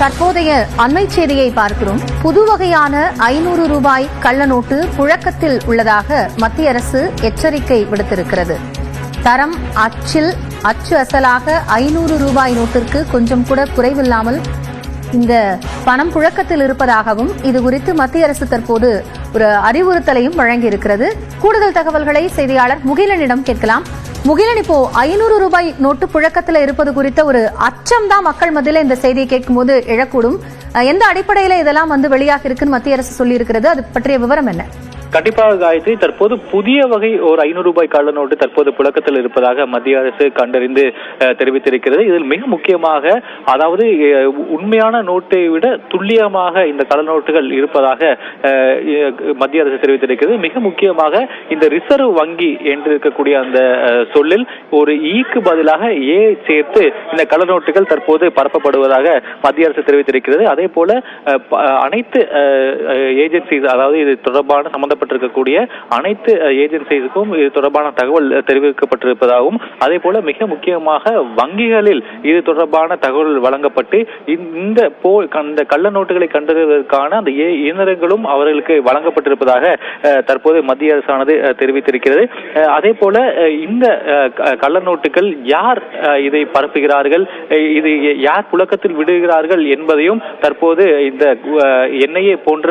தற்போதைய அண்மை செய்தியை பார்க்கிறோம். புது வகையான ஐநூறு ரூபாய் கள்ள நோட்டு புழக்கத்தில் உள்ளதாக மத்திய அரசு எச்சரிக்கை விடுத்திருக்கிறது. தரம் அச்சில் அச்சு அசலாக ஐநூறு ரூபாய் நோட்டிற்கு கொஞ்சம் கூட குறைவில்லாமல் இந்த பணம் புழக்கத்தில் இருப்பதாகவும் இது குறித்து மத்திய அரசு தற்போது ஒரு அறிவுறுத்தலையும் வழங்கியிருக்கிறது. கூடுதல் தகவல்களை செய்தியாளர் முகிலனிடம் கேட்கலாம். முகிலன் இப்போ ஐநூறு ரூபாய் நோட்டு புழக்கத்துல இருப்பது குறித்த ஒரு அச்சம் தான் மக்கள் மத்தியில இந்த செய்தியை கேட்கும்போது எழக்கூடும். எந்த அடிப்படையில இதெல்லாம் வந்து வெளியாக இருக்குன்னு மத்திய அரசு சொல்லி இருக்கிறது அது பற்றிய விவரம் என்ன? கண்டிப்பாக காயத்ரி தற்போது புதிய வகை ஒரு ஐநூறு ரூபாய் கள்ள நோட்டு தற்போது புழக்கத்தில் இருப்பதாக மத்திய அரசு கண்டறிந்து தெரிவித்திருக்கிறது. இதில் மிக முக்கியமாக அதாவது உண்மையான நோட்டை விட துல்லியமாக இந்த கள்ள நோட்டுகள் இருப்பதாக மத்திய அரசு தெரிவித்திருக்கிறது. மிக முக்கியமாக இந்த ரிசர்வ் வங்கி என்று இருக்கக்கூடிய அந்த சொல்லில் ஒரு ஈக்கு பதிலாக ஏ சேர்த்து இந்த கள்ள நோட்டுகள் தற்போது பரப்பப்படுவதாக மத்திய அரசு தெரிவித்திருக்கிறது. அதே போல அனைத்து ஏஜென்சிஸ் அதாவது இது தொடர்பான சம்பந்தப்பட்டிருக்கக்கூடிய அனைத்து ஏஜென்சிஸுக்கும் இது தொடர்பான தகவல் தெரிவிக்கப்பட்டிருப்பதாகவும் அதே போல மிக முக்கியமாக வங்கிகளில் இது தொடர்பான தகவல் வழங்கப்பட்டு இந்த- போ அந்த கள்ள நோட்டுகளை கண்டறிவதற்கான அந்த இயந்திரங்களும் அவர்களுக்கு வழங்கப்பட்டிருப்பதாக தற்போது மத்திய அரசானது தெரிவித்திருக்கிறது. அதே போல இந்த கள்ள நோட்டுகள் யார் இதை பரப்புகிறார்கள் இது யார் புழக்கத்தில் விடுகிறார்கள் என்பதையும் தற்போது இந்த என்ஐஏ போன்ற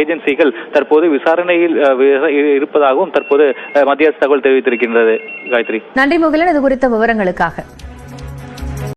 ஏஜென்சிகள் தற்போது விசாரணையில் இருப்பதாகவும் தற்போது மத்திய அரசு தகவல் தெரிவித்திருக்கின்றது. காயத்ரி. நன்றி முகிலன் இது குறித்த விவரங்களுக்காக.